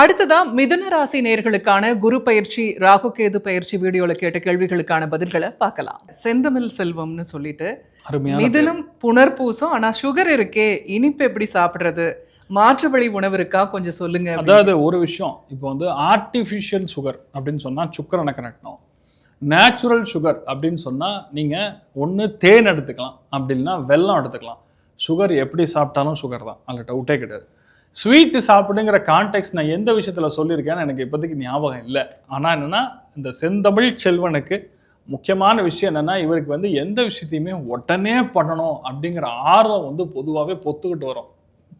அடுத்ததா மிதுன ராசி நேர்களுக்கான குரு பயிற்சி ராகு கேது பயிற்சி வீடியோல கேட்ட கேள்விகளுக்கான பதில்களை பார்க்கலாம். செந்தமிழ் செல்வம்னு சொல்லிட்டு மிதுனம் புனர்பூசம் ஆனா சுகர் இருக்கே இனிப்பு எப்படி சாப்பிடுறது? மாற்று வழி உணவு இருக்கா? கொஞ்சம் சொல்லுங்க. அதாவது ஒரு விஷயம் இப்போ வந்து ஆர்டிஃபிஷியல் சுகர் அப்படின்னு சொன்னால் சுக்கரனை கணக்கணும் நேச்சுரல் சுகர் அப்படின்னு சொன்னால் நீங்கள் ஒன்று தேன் எடுத்துக்கலாம் அப்படின்னா வெல்லம் எடுத்துக்கலாம். சுகர் எப்படி சாப்பிட்டாலும் சுகர் தான் அதில் டவுட்டே கிடையாது. ஸ்வீட்டு சாப்பிடுங்கிற கான்டெக்ட் நான் எந்த விஷயத்தில் சொல்லியிருக்கேன்னு எனக்கு இப்போதைக்கு ஞாபகம் இல்லை. ஆனால் என்னென்னா இந்த செந்தமிழ் செல்வனுக்கு முக்கியமான விஷயம் என்னென்னா இவருக்கு வந்து எந்த விஷயத்தையுமே உடனே பண்ணணும் அப்படிங்கிற ஆர்வம் வந்து பொதுவாகவே பொத்துக்கிட்டு வரும்.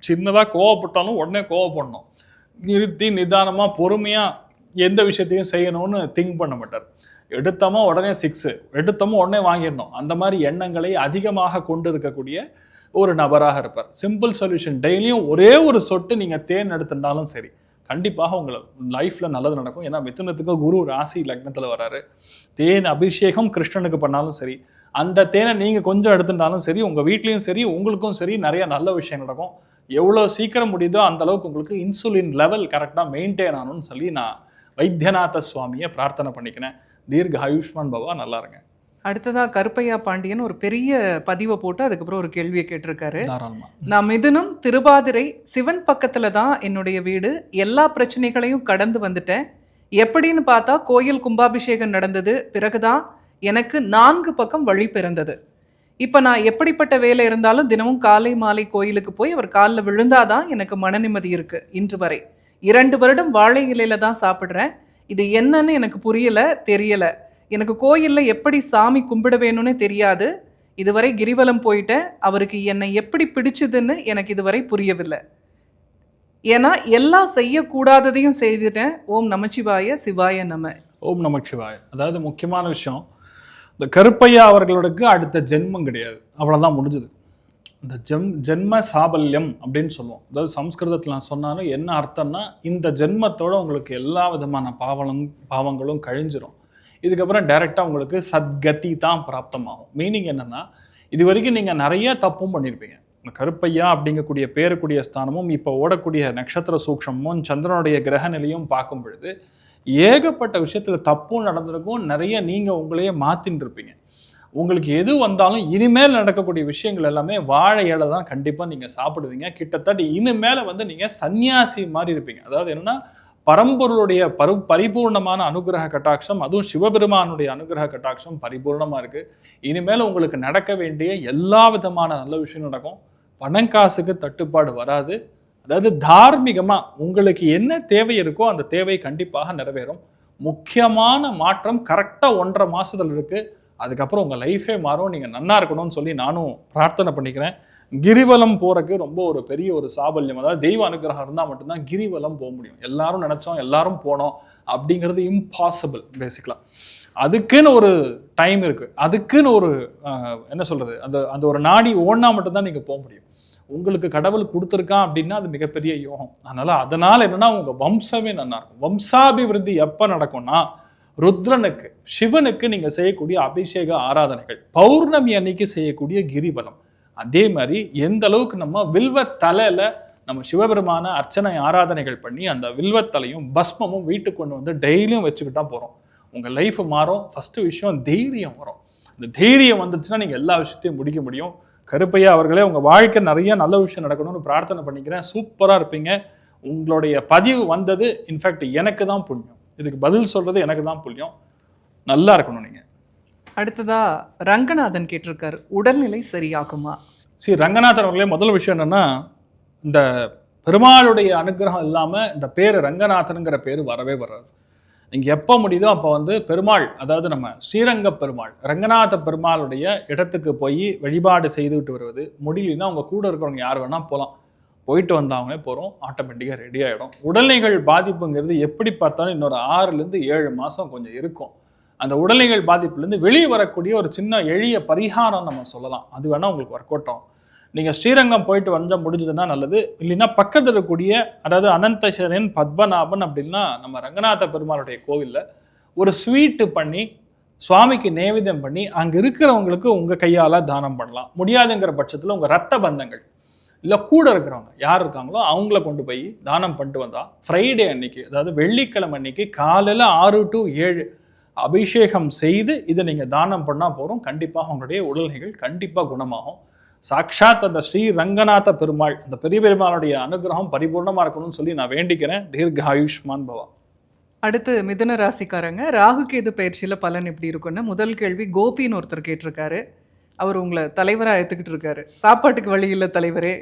சின்னதாக கோவப்பட்டாலும் உடனே கோவப்படணும். நிறுத்தி நிதானமாக பொறுமையாக எந்த விஷயத்தையும் செய்யணும்னு திங்க் பண்ண மாட்டார். எடுத்தோமா உடனே சிக்ஸு எடுத்தோமோ உடனே வாங்கிடணும். அந்த மாதிரி எண்ணங்களை அதிகமாக கொண்டு இருக்கக்கூடிய ஒரு நபராக இருப்பார். சிம்பிள் சொல்யூஷன் டெய்லியும் ஒரே ஒரு சொட்டு நீங்கள் தேன் எடுத்துட்டாலும் சரி கண்டிப்பாக உங்களை லைஃப்பில் நல்லது நடக்கும். ஏன்னா மிதுனத்துக்கு குரு ராசி லக்னத்தில் வராரு. தேன் அபிஷேகம் கிருஷ்ணனுக்கு பண்ணாலும் சரி அந்த தேனை நீங்கள் கொஞ்சம் எடுத்துட்டாலும் சரி உங்கள் வீட்லேயும் சரி உங்களுக்கும் சரி நிறைய நல்ல விஷயம் நடக்கும். எவ்வளோ சீக்கிரம் முடியுதோ அந்த அளவுக்கு உங்களுக்கு இன்சுலின் லெவல் கரெக்டாக மெயின்டைன் ஆகணும்னு சொல்லி நான் வைத்தியநாத சுவாமியை பிரார்த்தனை பண்ணிக்கிறேன். தீர்க்க ஆயுஷ்மான் பவா நல்லா இருங்க. அடுத்ததா கருப்பையா பாண்டியன் ஒரு பெரிய பதிவை போட்டு அதுக்கப்புறம் ஒரு கேள்வியை கேட்டிருக்காரு. நான் மிதுனம் திருவாதிரை சிவன் பக்கத்துல தான் என்னுடைய வீடு. எல்லா பிரச்சனைகளையும் கடந்து வந்துட்டேன். எப்படின்னு பார்த்தா கோயில் கும்பாபிஷேகம் நடந்தது. பிறகுதான் எனக்கு நான்கு பக்கம் வழி பிறந்தது. இப்போ நான் எப்படிப்பட்ட வேலை இருந்தாலும் தினமும் காலை மாலை கோயிலுக்கு போய் அவர் காலில் விழுந்தாதான் எனக்கு மன நிம்மதி இருக்கு. இன்று வரை இரண்டு வருடம் வாழை இலையில தான் சாப்பிட்றேன். இது என்னன்னு எனக்கு புரியல தெரியல. எனக்கு கோயிலில் எப்படி சாமி கும்பிட வேணும்னே தெரியாது. இதுவரை கிரிவலம் போயிட்டேன். அவருக்கு என்னை எப்படி பிடிச்சதுன்னு எனக்கு இதுவரை புரியவில்லை. ஏன்னா எல்லாம் செய்யக்கூடாததையும் செய்துட்டேன். ஓம் நமச்சிவாய சிவாய நம. ஓம் நமச்சிவாய. அதாவது முக்கியமான விஷயம் இந்த கருப்பையா அவர்களுக்கு அடுத்த ஜென்மம் கிடையாது. அவ்வளோதான் முடிஞ்சது. இந்த ஜெம் ஜென்ம சாபல்யம் அப்படின்னு சொல்லுவோம். அதாவது சம்ஸ்கிருதத்தில் நான் சொன்னாலும் என்ன அர்த்தம்னா இந்த ஜென்மத்தோட உங்களுக்கு எல்லா விதமான பாவலும் பாவங்களும் கழிஞ்சிரும். இதுக்கப்புறம் டைரெக்டாக உங்களுக்கு சத்கதி தான் பிராப்தமாகும். மீனிங் என்னென்னா இது வரைக்கும் நீங்கள் நிறைய தப்பும் பண்ணியிருப்பீங்க கருப்பையா அப்படிங்கக்கூடிய பேருக்குடிய ஸ்தானமும் இப்போ ஓடக்கூடிய நட்சத்திர சூக்ஷமும் சந்திரனுடைய கிரக நிலையும் பார்க்கும் பொழுது ஏகப்பட்ட விஷயத்தில் தப்பும் நடந்திருக்கும் நிறைய நீங்கள் உங்களையே மாற்றின்னு இருப்பீங்க. உங்களுக்கு எது வந்தாலும் இனிமேல் நடக்கக்கூடிய விஷயங்கள் எல்லாமே வாழை இலை தான் கண்டிப்பாக நீங்கள் சாப்பிடுவீங்க. கிட்டத்தட்ட இனிமேல் வந்து நீங்கள் சன்னியாசி மாதிரி இருப்பீங்க. அதாவது என்னன்னா பரம்பொருளுடைய பரு பரிபூர்ணமான அனுகிரக கட்டாட்சம் அதுவும் சிவபெருமானுடைய அனுகிரக கட்டாட்சம் பரிபூர்ணமாக இருக்குது இனிமேல் உங்களுக்கு நடக்க வேண்டிய எல்லா விதமான நல்ல விஷயம் நடக்கும். பணங்காசுக்கு தட்டுப்பாடு வராது. அதாவது தார்மீகமாக உங்களுக்கு என்ன தேவை இருக்கோ அந்த தேவை கண்டிப்பாக நிறைவேறும். முக்கியமான மாற்றம் கரெக்டாக ஒன்றரை மாதத்தில் இருக்குது அதுக்கப்புறம் உங்கள் லைஃபே மாறும். நீங்கள் நன்னா இருக்கணும்னு சொல்லி நானும் பிரார்த்தனை பண்ணிக்கிறேன். கிரிவலம் போறக்கு ரொம்ப ஒரு பெரிய ஒரு சாபல்யம். அதாவது தெய்வ அனுகிரகம் இருந்தால் மட்டும்தான் கிரிவலம் போக முடியும். எல்லாரும் நினைச்சோம் எல்லாரும் போனோம் அப்படிங்கிறது இம்பாசிபிள் பேசிக்கலாம் அதுக்குன்னு ஒரு டைம் இருக்கு. அதுக்குன்னு ஒரு என்ன சொல்றது? அந்த அந்த ஒரு நாடி ஓடினா மட்டும்தான் நீங்க போக முடியும். உங்களுக்கு கடவுள் கொடுத்துருக்கான் அப்படின்னா அது மிகப்பெரிய யோகம். அதனால அதனால என்னன்னா உங்க வம்சமே நல்லா இருக்கும். வம்சாபிவிருத்தி எப்ப நடக்கும்னா ருத்ரனுக்கு சிவனுக்கு நீங்க செய்யக்கூடிய அபிஷேக ஆராதனைகள். பௌர்ணமி அன்னைக்கு செய்யக்கூடிய கிரிவலம். அதே மாதிரி எந்த அளவுக்கு நம்ம வில்வ தலையில நம்ம சிவபெருமான அர்ச்சனை ஆராதனைகள் பண்ணி அந்த வில்வத்தலையும் பஸ்மமும் வீட்டுக்கு கொண்டு வந்து டெய்லியும் வச்சுக்கிட்டா போறோம். உங்க லைஃப் மாறும். ஃபர்ஸ்ட் விஷயம் தைரியம் வரும். இந்த தைரியம் வந்துச்சுன்னா நீங்க எல்லா விஷயத்தையும் முடிக்க முடியும். கருப்பையா அவர்களே உங்க வாழ்க்கை நிறைய நல்ல விஷயம் நடக்கணும்னு பிரார்த்தனை பண்ணிக்கிறேன். சூப்பரா இருப்பீங்க. உங்களுடைய பதிவு வந்தது இன்ஃபேக்ட் எனக்கு தான் புண்ணியம். இதுக்கு பதில் சொல்றது எனக்கு தான் புண்ணியம். நல்லா இருக்கணும் நீங்க. அடுத்ததா ரங்கநாதன் கேட்டிருக்காரு உடல்நிலை சரியாகுமா? சரி ரங்கநாதன் அவர்களே முதல் விஷயம் என்னன்னா இந்த பெருமாளுடைய அனுகிரகம் இல்லாமல் இந்த பேர் ரங்கநாதனுங்கிற பேர் வரவே வராது. நீங்கள் எப்போ முடியுதோ அப்போ வந்து பெருமாள் அதாவது நம்ம ஸ்ரீரங்க பெருமாள் ரங்கநாத பெருமாளுடைய இடத்துக்கு போய் வழிபாடு செய்துவிட்டு வருவது முடியலன்னா அவங்க கூட இருக்கிறவங்க யார் வேணால் போகலாம் போயிட்டு வந்தாங்களே போகிறோம் ஆட்டோமேட்டிக்காக ரெடி ஆகிடும் உடல்நிலைகள் பாதிப்புங்கிறது எப்படி பார்த்தாலும் இன்னொரு ஆறுலேருந்து ஏழு மாதம் கொஞ்சம் இருக்கும். அந்த உடல்நிலைகள் பாதிப்புலேருந்து வெளியே வரக்கூடிய ஒரு சின்ன எளிய பரிகாரம் நம்ம சொல்லலாம். அது வேணால் உங்களுக்கு ஒர்க் அவுட் ஆகும். நீங்கள் ஸ்ரீரங்கம் போயிட்டு வந்தால் முடிஞ்சதுன்னா நல்லது. இல்லைன்னா பக்கத்தில் இருக்கக்கூடிய அதாவது அனந்தசரன் பத்மநாபன் அப்படின்னா நம்ம ரங்கநாத பெருமாளுடைய கோவிலில் ஒரு ஸ்வீட்டு பண்ணி சுவாமிக்கு நேவேதம் பண்ணி அங்கே இருக்கிறவங்களுக்கு உங்கள் கையால் தானம் பண்ணலாம். முடியாதுங்கிற பட்சத்தில் உங்கள் ரத்த பந்தங்கள் இல்லை கூட இருக்கிறவங்க யார் இருக்காங்களோ அவங்கள கொண்டு போய் தானம் பண்ணிட்டு வந்தால் ஃப்ரைடே அன்னைக்கு அதாவது வெள்ளிக்கிழமை அன்னைக்கு காலையில் ஆறு டு ஏழு அபிஷேகம் செய்து இதை நீங்கள் தானம் பண்ணால் போகிறோம் கண்டிப்பாக உங்களுடைய உடல்நிலைகள் கண்டிப்பாக குணமாகும். சாக்ஷாத் அந்த ஸ்ரீ ரங்கநாத பெருமாள் அந்த பெரிய பெருமாளுடைய அனுகிரகம் பரிபூர்ணமாக இருக்கணும்னு சொல்லி நான் வேண்டிக்கிறேன். தீர்க்க ஆயுஷ்மான் பவா. அடுத்து மிதுன ராசிக்காரங்க ராகு கேது பயிற்சியில் பலன் எப்படி இருக்குன்னு முதல் கேள்வி கோபின்னு ஒருத்தர் கேட்டிருக்காரு. அவர் உங்களை தலைவராக ஏற்றுக்கிட்டு இருக்காரு. சாப்பாட்டுக்கு வழி இல்லை தலைவரே.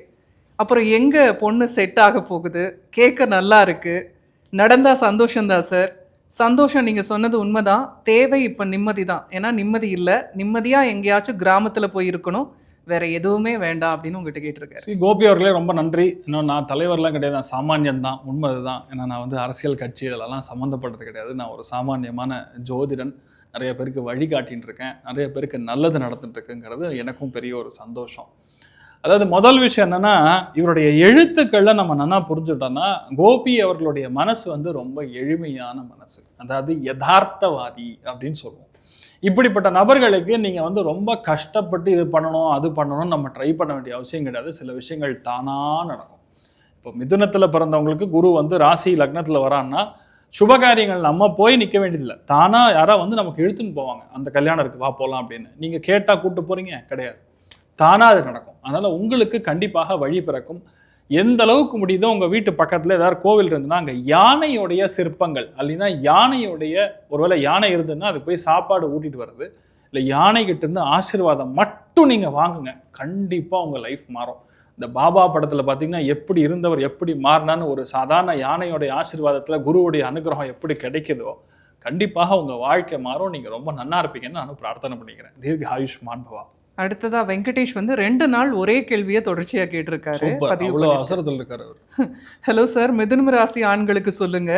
அப்புறம் எங்கே பொண்ணு செட் ஆக போகுது? கேட்க நல்லா இருக்குது நடந்தால் சந்தோஷம்தான் சார். சந்தோஷம் நீங்கள் சொன்னது உண்மைதான். தேவை இப்போ நிம்மதி தான் ஏன்னா நிம்மதி இல்லை. நிம்மதியாக எங்கேயாச்சும் கிராமத்தில் போய் இருக்கணும். வேற எதுவுமே வேண்டாம் அப்படின்னு உங்ககிட்ட கேட்டிருக்கேன் ஸ்ரீ கோபி அவர்களே ரொம்ப நன்றி. இன்னும் நான் தலைவர்லாம் கிடையாது. நான் சாமானியன் தான் உண்மை தான் ஏன்னா நான் வந்து அரசியல் கட்சி இதெல்லாம் சம்மந்தப்பட்டது கிடையாது. நான் ஒரு சாமானியமான ஜோதிடன். நிறைய பேருக்கு வழிகாட்டின்னு இருக்கேன் நிறைய பேருக்கு நல்லது நடந்துட்டு இருக்குங்கிறது எனக்கும் பெரிய ஒரு சந்தோஷம். அதாவது முதல் விஷயம் என்னன்னா இவருடைய எழுத்துக்களை நம்ம நல்லா புரிஞ்சுட்டோம்னா கோபி அவர்களுடைய மனசு வந்து ரொம்ப எளிமையான மனசு. அதாவது யதார்த்தவாதி அப்படின்னு சொல்லுவோம். இப்படிப்பட்ட நபர்களுக்கு நீங்கள் வந்து ரொம்ப கஷ்டப்பட்டு இது பண்ணணும் அது பண்ணணும் நம்ம ட்ரை பண்ண வேண்டிய அவசியம் கிடையாது. சில விஷயங்கள் தானாக நடக்கும். இப்போ மிதுனத்தில் பிறந்தவங்களுக்கு குரு வந்து ராசி லக்னத்தில் வரான்னா சுபகாரியங்கள் நம்ம போய் நிற்க வேண்டியதில்லை. தானாக யாராவது வந்து நமக்கு இழுத்துன்னு போவாங்க. அந்த கல்யாணம் இருக்கு வா போகலாம் அப்படின்னு. நீங்கள் கேட்டால் கூட்டு போகிறீங்க கிடையாது. தானாக அது நடக்கும். அதனால் உங்களுக்கு கண்டிப்பாக வழி பிறக்கும். எந்த அளவுக்கு முடியுதோ உங்கள் வீட்டு பக்கத்தில் ஏதாவது கோவில் இருந்ததுன்னா அங்கே யானையுடைய சிற்பங்கள். அல்லைன்னா யானையுடைய ஒருவேளை யானை இருந்ததுன்னா அது போய் சாப்பாடு ஊட்டிட்டு வருது இல்லை யானை இருந்து ஆசீர்வாதம் மட்டும் நீங்கள் வாங்குங்க. கண்டிப்பாக உங்கள் லைஃப் மாறும். இந்த பாபா படத்தில் பார்த்தீங்கன்னா எப்படி இருந்தவர் எப்படி மாறினான்னு ஒரு சாதாரண யானையோடைய ஆசீர்வாதத்தில் குருவுடைய அனுகிரகம் எப்படி கிடைக்குதோ கண்டிப்பாக உங்கள் வாழ்க்கை மாறும். நீங்கள் ரொம்ப நன்னா இருப்பீங்கன்னு நான் பிரார்த்தனை பண்ணிக்கிறேன். தீர்க்க ஆயுஷ்மான் பவா. அடுத்ததா வெங்கடேஷ் வந்து ரெண்டு நாள் ஒரே கேள்வியை தொடர்ச்சியா கேட்டிருக்காரு. பதிவு. அவசரத்தில் இருக்காரு ஹலோ சார் மிதுன ராசி ஆண்களுக்கு சொல்லுங்க.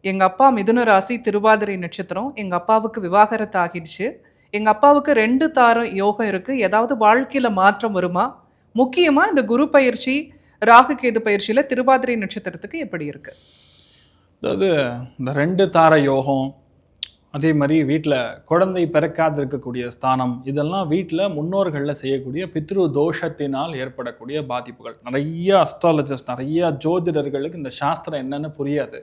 எங்க அப்பா மிதுன ராசி திருவாதிரை நட்சத்திரம். எங்க அப்பாவுக்கு விவாகரத்து ஆகிடுச்சு. எங்க அப்பாவுக்கு ரெண்டு தாரம் யோகம் இருக்கு. ஏதாவது வாழ்க்கையில மாற்றம் வருமா? முக்கியமா இந்த குரு பயிற்சி ராகு கேது பயிற்சியில திருவாதிரை நட்சத்திரத்துக்கு எப்படி இருக்கு? அதாவது இந்த ரெண்டு தார யோகம் அதே மாதிரி வீட்டில் குழந்தை பிறக்காது இருக்கக்கூடிய ஸ்தானம் இதெல்லாம் வீட்டில் முன்னோர்களில் செய்யக்கூடிய பித்ரு தோஷத்தினால் ஏற்படக்கூடிய பாதிப்புகள். நிறைய அஸ்ட்ராலஜிஸ்ட் நிறைய ஜோதிடர்களுக்கு இந்த சாஸ்திரம் என்னென்னு புரியாது.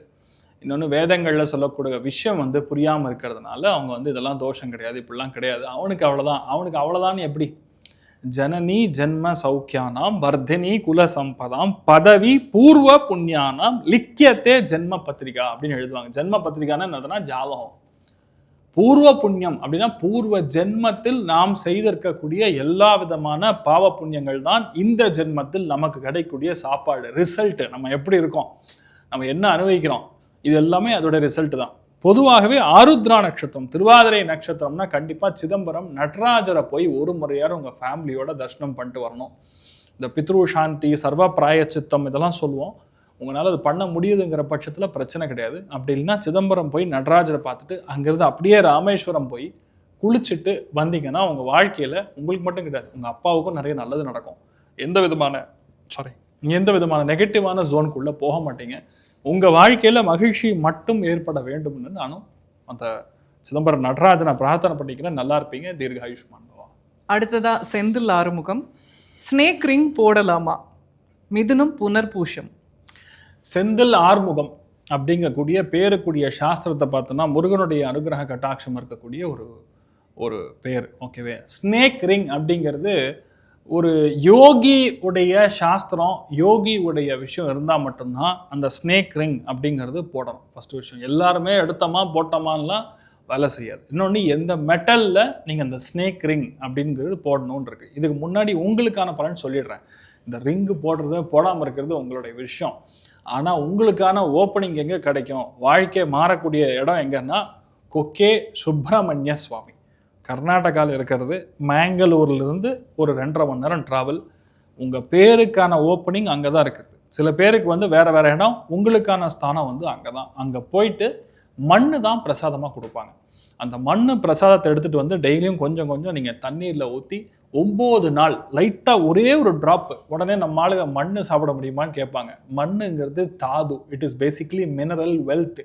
இன்னொன்று வேதங்களில் சொல்லக்கூடிய விஷயம் வந்து புரியாமல் இருக்கிறதுனால அவங்க வந்து இதெல்லாம் தோஷம் கிடையாது இப்படிலாம் கிடையாது. அவனுக்கு அவ்வளோதான் அவனுக்கு அவ்வளோதான் எப்படி? ஜனனி ஜென்ம சௌக்கியானாம் வர்தினி குல சம்பதாம் பதவி பூர்வ புண்ணியானாம் லிக்கியத்தே ஜென்ம பத்திரிகா அப்படின்னு எழுதுவாங்க. ஜென்ம பத்திரிகான்னு என்னதுன்னா ஜாதகம். பூர்வ புண்ணியம் அப்படின்னா பூர்வ ஜென்மத்தில் நாம் செய்திருக்கக்கூடிய எல்லா விதமான பாவ புண்ணியங்கள் தான் இந்த ஜென்மத்தில் நமக்கு கிடைக்கக்கூடிய சாப்பாடு ரிசல்ட் நம்ம எப்படி இருக்கோம்? நம்ம என்ன அனுபவிக்கிறோம்? இது எல்லாமே அதோட ரிசல்ட் தான். பொதுவாகவே ஆருத்ரா நட்சத்திரம் திருவாதிரை நட்சத்திரம்னா கண்டிப்பாக சிதம்பரம் நடராஜரை போய் ஒரு முறையார உங்கள் ஃபேமிலியோட தரிசனம் பண்ணிட்டு வரணும். இந்த பித்ரு சாந்தி சர்வ பிராய சித்தம் இதெல்லாம் சொல்லுவோம். உங்களால் அது பண்ண முடியுதுங்கிற பட்சத்தில் பிரச்சனை கிடையாது. அப்படி இல்லைன்னா சிதம்பரம் போய் நடராஜரை பார்த்துட்டு அங்கேருந்து அப்படியே ராமேஸ்வரம் போய் குளிச்சுட்டு வந்தீங்கன்னா உங்கள் வாழ்க்கையில் உங்களுக்கு மட்டும் கிடையாது. உங்கள் அப்பாவுக்கும் நிறைய நல்லது நடக்கும். எந்த விதமான சாரி எந்த விதமான நெகட்டிவான ஜோனுக்குள்ளே போக மாட்டீங்க. உங்கள் வாழ்க்கையில் மகிழ்ச்சி மட்டும் ஏற்பட வேண்டும்னு நானும் அந்த சிதம்பரம் நடராஜனை பிரார்த்தனை பண்ணிக்கிறேன். நல்லா இருப்பீங்க. தீர்காயுஷ்மான் பவா அடுத்ததா செந்தில் ஆறுமுகம். ஸ்னேக் ரிங் போடலாமா? மிதுனம் புனர்பூஷம். செந்தில் ஆறுமுகம் அப்படிங்கக்கூடிய பேருக்குரிய சாஸ்திரத்தை பார்த்தோன்னா முருகனுடைய அனுகிரக கட்டாட்சம் இருக்கக்கூடிய ஒரு ஒரு பேர். ஓகேவே ஸ்னேக் ரிங் அப்படிங்கிறது ஒரு யோகி உடைய சாஸ்திரம் யோகி உடைய விஷயம் இருந்தால் மட்டும்தான் அந்த ஸ்னேக் ரிங் அப்படிங்கிறது போடணும். ஃபஸ்ட்டு விஷயம். எல்லாருமே எடுத்தோமா போட்டோமான்லாம் வேலை செய்யாது. இன்னொன்று எந்த மெட்டலில் நீங்கள் அந்த ஸ்னேக் ரிங் அப்படிங்கிறது போடணும்னு இருக்குது இதுக்கு முன்னாடி உங்களுக்கான பலன் சொல்லிடுறேன். இந்த ரிங்கு போடுறது போடாமல் இருக்கிறது உங்களுடைய விஷயம். ஆனால் உங்களுக்கான ஓப்பனிங் எங்கே கிடைக்கும்? வாழ்க்கை மாறக்கூடிய இடம் எங்கன்னா கொக்கே சுப்பிரமணிய சுவாமி. கர்நாடகாவில் இருக்கிறது. மேங்களூர்லேருந்து ஒரு ரெண்டரை மணி நேரம் ட்ராவல் உங்கள் பேருக்கான ஓப்பனிங் அங்கே தான் இருக்குது. சில பேருக்கு வந்து வேறு வேறு இடம் உங்களுக்கான ஸ்தானம் வந்து அங்கே தான் அங்கே போயிட்டு மண்ணு தான் பிரசாதமாக கொடுப்பாங்க. அந்த மண் பிரசாதத்தை எடுத்துகிட்டு வந்து டெய்லியும் கொஞ்சம் கொஞ்சம் நீங்கள் தண்ணீரில் ஊற்றி ஒம்பது நாள் லைட்டாக ஒரே ஒரு ட்ராப் உடனே நம்ம ஆளுங்க மண்ணு சாப்பிட முடியுமான்னு கேட்பாங்க. மண்ணுங்கிறது தாது. It is basically mineral wealth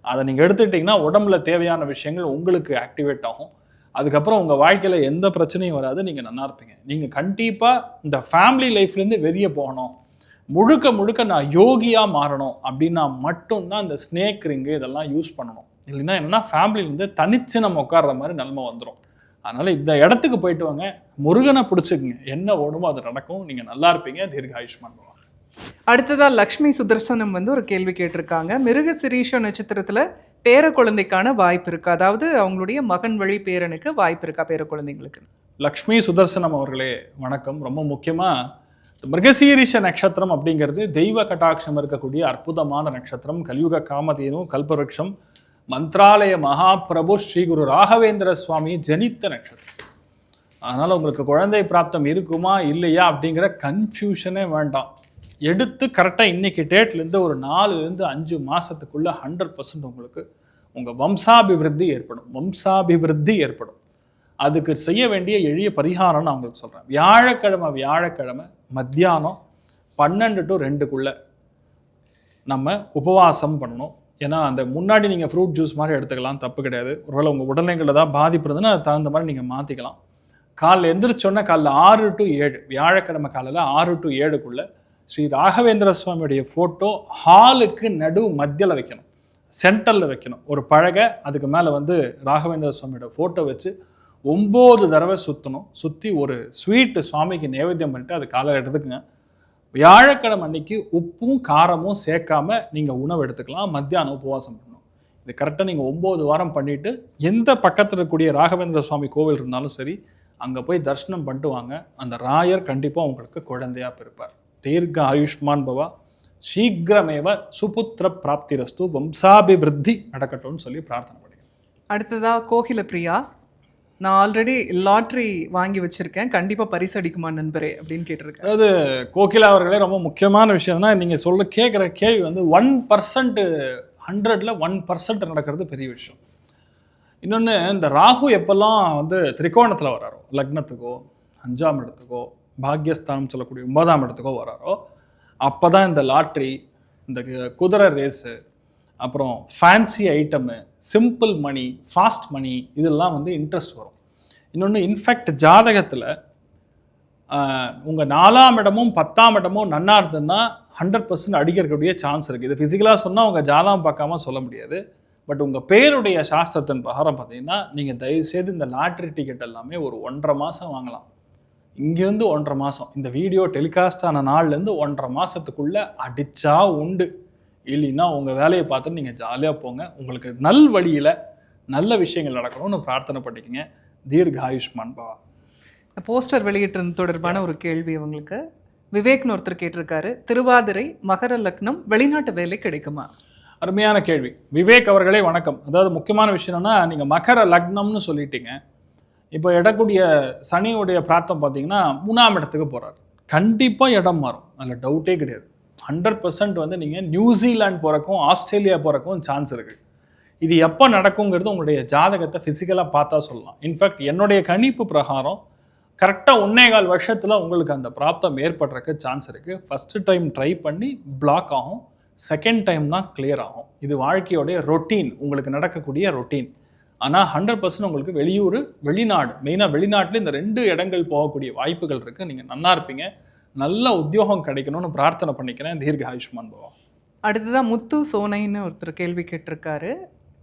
அதை நீங்கள் எடுத்துக்கிட்டிங்கன்னா உடம்புல தேவையான விஷயங்கள் உங்களுக்கு ஆக்டிவேட் ஆகும். அதுக்கப்புறம் உங்கள் வாழ்க்கையில் எந்த பிரச்சனையும் வராது. நீங்கள் நல்லா இருப்பீங்க. நீங்கள் கண்டிப்பாக இந்த ஃபேமிலி லைஃப்லேருந்து வெளியே போகணும். முழுக்க முழுக்க நான் யோகியாக மாறணும் அப்படின்னா மட்டும்தான் இந்த ஸ்னேக் ரிங்கு இதெல்லாம் யூஸ் பண்ணணும். இல்லைன்னா என்னென்னா ஃபேமிலியிலேருந்து தனித்து நம்ம உட்கார்ற மாதிரி நிலமை வந்துடும் அதனால இந்த இடத்துக்கு போயிட்டு வாங்க. முருகனை பிடிச்சிக்குங்க. என்ன ஓடுமோ அது நடக்கும். நீங்கள் நல்லா இருப்பீங்க. தீர்க்க ஆயுஷ்மான் பவா. அடுத்ததா லக்ஷ்மி சுதர்சனம் வந்து ஒரு கேள்வி கேட்டிருக்காங்க. மிருக சிரீஷ நட்சத்திரத்துல பேர குழந்தைக்கான வாய்ப்பு இருக்கு. அதாவது அவங்களுடைய மகன் வழி பேரனுக்கு வாய்ப்பு இருக்கா பேர குழந்தைங்களுக்கு? லக்ஷ்மி சுதர்சனம் அவர்களே வணக்கம். ரொம்ப முக்கியமாக மிருகசீரிஷ நட்சத்திரம் அப்படிங்கிறது தெய்வ கட்டாட்சம் இருக்கக்கூடிய அற்புதமான நட்சத்திரம். கலியுக காமதேனு கல்பவருஷம் மந்த்ராலய மகாபிரபு ஸ்ரீ குரு ராகவேந்திர சுவாமி ஜனித்த நட்சத்திரம். அதனால் உங்களுக்கு குழந்தை பிராப்தம் இருக்குமா இல்லையா அப்படிங்கிற கன்ஃபியூஷனே வேண்டாம். எடுத்து கரெக்டாக இன்றைக்கி டேட்லேருந்து ஒரு நாலுலேருந்து அஞ்சு மாதத்துக்குள்ளே ஹண்ட்ரட் பர்சன்ட் உங்களுக்கு உங்கள் வம்சாபிவிருத்தி ஏற்படும். வம்சாபிவிருத்தி ஏற்படும். அதுக்கு செய்ய வேண்டிய எளிய பரிகாரம் நான் உங்களுக்கு சொல்கிறேன் வியாழக்கிழமை வியாழக்கிழமை மத்தியானம் பன்னெண்டு டு ரெண்டுக்குள்ள நம்ம உபவாசம் பண்ணணும். ஏன்னா அந்த முன்னாடி நீங்கள் ஃப்ரூட் ஜூஸ் மாதிரி எடுத்துக்கலாம் தப்பு கிடையாது. ஒருவேளை உங்கள் உடல்நிலைகளில் தான் பாதிப்பு இருந்ததுன்னா தகுந்த மாதிரி நீங்கள் மாற்றிக்கலாம் காலைல எந்திரிச்சோன்னா காலைல ஆறு டு ஏழு வியாழக்கிழமை காலையில் ஆறு டு ஏழுக்குள்ளே ஸ்ரீ ராகவேந்திர சுவாமியுடைய ஃபோட்டோ ஹாலுக்கு நடு மத்தியில் வைக்கணும். சென்டரில் வைக்கணும். ஒரு பழகை அதுக்கு மேலே வந்து ராகவேந்திர சுவாமியோட ஃபோட்டோ வச்சு ஒம்பது தடவை சுற்றணும் சுற்றி ஒரு ஸ்வீட்டு சுவாமிக்கு நைவேத்தியம் பண்ணிட்டு அது காலையில் எடுத்துக்குங்க. வியாழக்கிழமை அன்னைக்கு உப்பும் காரமும் சேர்க்காம நீங்கள் உணவு எடுத்துக்கலாம். மத்தியானம் உபவாசம் பண்ணணும். இது கரெக்டாக நீங்கள் ஒம்பது வாரம் பண்ணிவிட்டு எந்த பக்கத்தில் இருக்கக்கூடிய ராகவேந்திர சுவாமி கோவில் இருந்தாலும் சரி அங்கே போய் தரிசனம் பண்ணிட்டு வாங்க. அந்த ராயர் கண்டிப்பாக உங்களுக்கு குழந்தையாக பிறப்பார். தீர்க்க ஆயுஷ்மான் பவா. சீக்கிரமேவ சுபுத்திர பிராப்திரஸ்து வம்சாபிவிருத்தி நடக்கட்டும்னு சொல்லி பிரார்த்தனை பண்ணிக்கிறேன் அடுத்ததா கோகில பிரியா நான் ஆல்ரெடி லாட்ரி வாங்கி வச்சிருக்கேன். கண்டிப்பாக பரிசு அடிக்குமா நண்பரே அப்படின்னு கேட்டிருக்கேன். அதாவது கோகிலா அவர்களே ரொம்ப முக்கியமான விஷயம்னா நீங்கள் சொல்ல கேட்குற கேள்வி வந்து ஒன் பர்சன்ட் ஹண்ட்ரட்ல ஒன் பர்சன்ட் நடக்கிறது பெரிய விஷயம். இன்னொன்று இந்த ராகு எப்பெல்லாம் வந்து திரிகோணத்தில் வராரோ லக்னத்துக்கோ அஞ்சாம் இடத்துக்கோ பாக்யஸ்தானம் சொல்லக்கூடிய ஒன்பதாம் இடத்துக்கோ வராரோ அப்போ தான் இந்த லாட்ரி இந்த குதிரை ரேஸு அப்புறம் fancy item simple money fast money இதெல்லாம் வந்து இன்ட்ரெஸ்ட் வரும். இன்னொன்று இன்ஃபேக்ட் ஜாதகத்தில் உங்கள் நாலாம் இடமும் பத்தாம் இடமும் நன்னா இருந்ததுன்னா ஹண்ட்ரட் பர்சன்ட் அடிக்கிறக்கூடிய சான்ஸ் இருக்குது இது ஃபிசிக்கலாக சொன்னால் உங்கள் ஜாதகம் பார்க்காம சொல்ல முடியாது. பட் உங்கள் பேருடைய சாஸ்திரத்தின் பிரகாரம் பார்த்தீங்கன்னா நீங்கள் தயவுசெய்து இந்த லாட்ரி டிக்கெட் எல்லாமே ஒரு ஒன்றரை மாதம் வாங்கலாம். இங்கேருந்து ஒன்றரை மாதம் இந்த வீடியோ டெலிகாஸ்ட் ஆன நாள்லேருந்து ஒன்றரை மாதத்துக்குள்ளே அடித்தா உண்டு. இல்லைன்னா உங்கள் வேலையை பார்த்து நீங்கள் ஜாலியாக போங்க. உங்களுக்கு நல் வழியில் நல்ல விஷயங்கள் நடக்கணும்னு பிரார்த்தனை பண்ணிக்கங்க. தீர்க்க ஆயுஷ்மான் பவா போஸ்டர் வெளியிட்டிருந்த தொடர்பான ஒரு கேள்வி அவங்களுக்கு விவேக்னு ஒருத்தர் கேட்டிருக்காரு திருவாதிரை மகர லக்னம் வெளிநாட்டு வேலை கிடைக்குமா? அருமையான கேள்வி. விவேக் அவர்களே வணக்கம். அதாவது முக்கியமான விஷயம் என்னன்னா நீங்கள் மகர லக்னம்னு சொல்லிட்டீங்க. இப்போ இடக்கூடிய சனியுடைய பிரார்த்தம் பார்த்தீங்கன்னா மூணாம் இடத்துக்கு போகிறார் கண்டிப்பாக இடம் மாறும். அதில் டவுட்டே கிடையாது. ஹண்ட்ரட் பர்சன்ட் வந்து நீங்கள் நியூசிலாந்து போகிறக்கும் ஆஸ்திரேலியா போகிறக்கும் சான்ஸ் இருக்குது இது எப்போ நடக்குங்கிறது உங்களுடைய ஜாதகத்தை ஃபிசிக்கலாக பார்த்தா சொல்லலாம். இன்ஃபேக்ட் என்னுடைய கணிப்பு பிரகாரம் கரெக்டாக ஒன்னே கால் வருஷத்தில் உங்களுக்கு அந்த பிராப்தம் ஏற்படுறக்கு சான்ஸ் இருக்குது ஃபஸ்ட்டு டைம் ட்ரை பண்ணி பிளாக் ஆகும். செகண்ட் டைம் தான் கிளியர் ஆகும். இது வாழ்க்கையோடைய ரொட்டீன் உங்களுக்கு நடக்கக்கூடிய ரொட்டீன் ஆனால் ஹண்ட்ரட் பர்சன்ட் உங்களுக்கு வெளியூர் வெளிநாடு மெயினாக வெளிநாட்டில் இந்த ரெண்டு இடங்கள் போகக்கூடிய வாய்ப்புகள் இருக்குது நீங்கள் நல்லா இருப்பீங்க. நல்ல உத்தியோகம் கிடைக்கணும்னு பிரார்த்தனை பண்ணிக்கிறேன். தீர்க்க ஆயுஷ்மான் பவா அடுத்ததா முத்து சோனைன்னு ஒருத்தர் கேள்வி கேட்டிருக்காரு.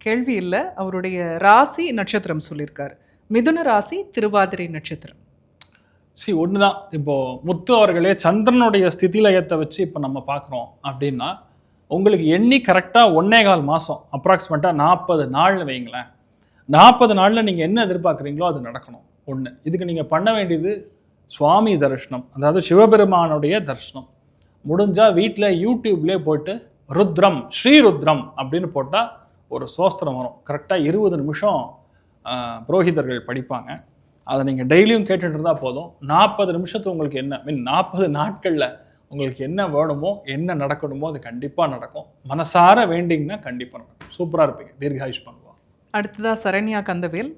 கேள்வி இல்லை அவருடைய ராசி நட்சத்திரம் சொல்லியிருக்காரு. மிதுன ராசி திருவாதிரை நட்சத்திரம். சி ஒன்று தான் இப்போது முத்து அவர்களே சந்திரனுடைய ஸ்திதிலயத்தை வச்சு இப்போ நம்ம பார்க்குறோம் அப்படின்னா உங்களுக்கு எண்ணி கரெக்டாக ஒன்னே கால் மாதம் அப்ராக்சிமேட்டாக நாற்பது நாள்னு வைங்களேன் நாற்பது நாளில் நீங்கள் என்ன எதிர்பார்க்குறீங்களோ அது நடக்கணும் ஒன்று இதுக்கு நீங்கள் பண்ண வேண்டியது சுவாமி தரிசனம் அதாவது சிவபெருமானுடைய தரிசனம். முடிஞ்சால் வீட்டில் யூடியூப்லேயே போயிட்டு ருத்ரம் ஸ்ரீருத்ரம் அப்படின்னு போட்டால் ஒரு சோஸ்திரம் வரும். கரெக்டாக இருபது நிமிஷம் புரோகிதர்கள் படிப்பாங்க. அதை நீங்கள் டெய்லியும் கேட்டுட்டு இருந்தால் போதும். நாற்பது நிமிஷத்துக்கு உங்களுக்கு என்ன மீன் நாற்பது நாட்களில் உங்களுக்கு என்ன வேணுமோ என்ன நடக்கணுமோ அது கண்டிப்பாக நடக்கும். மனசார வேண்டிங்கன்னா கண்டிப்பாக நடக்கும். சூப்பராக இருப்பீங்க. தீர்காயுஷ் பண்ணுவோம் அடுத்ததாக சரண்யா கந்தவேல்.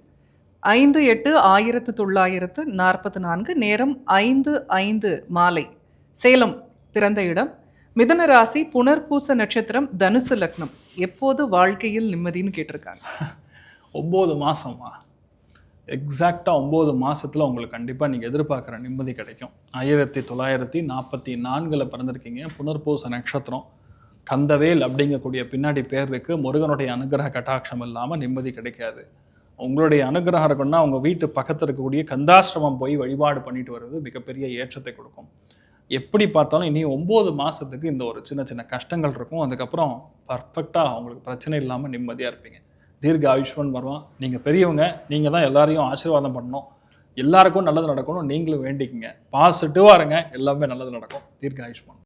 ஐந்து எட்டு ஆயிரத்து தொள்ளாயிரத்து நாற்பத்தி நான்கு நேரம் ஐந்து ஐந்து மாலை சேலம் பிறந்த இடம். மிதன ராசி புனர்பூச நட்சத்திரம் தனுசு லக்னம். எப்போது வாழ்க்கையில் நிம்மதின்னு கேட்டிருக்காங்க. ஒம்பது மாதமா எக்ஸாக்டாக ஒம்பது மாதத்தில் உங்களுக்கு கண்டிப்பாக நீங்கள் எதிர்பார்க்குற நிம்மதி கிடைக்கும். ஆயிரத்தி தொள்ளாயிரத்தி நாற்பத்தி நான்கில் பிறந்திருக்கீங்க. புனர்பூச நட்சத்திரம் கந்தவேல் அப்படிங்கக்கூடிய பின்னாடி பேர் முருகனுடைய அனுகிரக கட்டாட்சம் இல்லாமல் நிம்மதி கிடைக்காது. உங்களுடைய அனுகிரகம் இருக்குன்னா உங்கள் வீட்டு பக்கத்தில் இருக்கக்கூடிய கந்தாசிரமம் போய் வழிபாடு பண்ணிட்டு வர்றது மிகப்பெரிய ஏற்றத்தை கொடுக்கும். எப்படி பார்த்தாலும் இனி ஒம்பது மாதத்துக்கு இந்த ஒரு சின்ன சின்ன கஷ்டங்கள் இருக்கும். அதுக்கப்புறம் பர்ஃபெக்டாக உங்களுக்கு பிரச்சனை இல்லாமல் நிம்மதியாக இருப்பீங்க. தீர்க்க ஆயுஷ்மன் வருவான். நீங்கள் பெரியவங்க நீங்கள் தான் எல்லாரையும் ஆசீர்வாதம் பண்ணணும். எல்லாருக்கும் நல்லது நடக்கணும். நீங்களும் வேண்டிக்கங்க. பாசிட்டிவாக இருங்க. எல்லாமே நல்லது நடக்கும். தீர்க்க ஆயுஷ்மான்.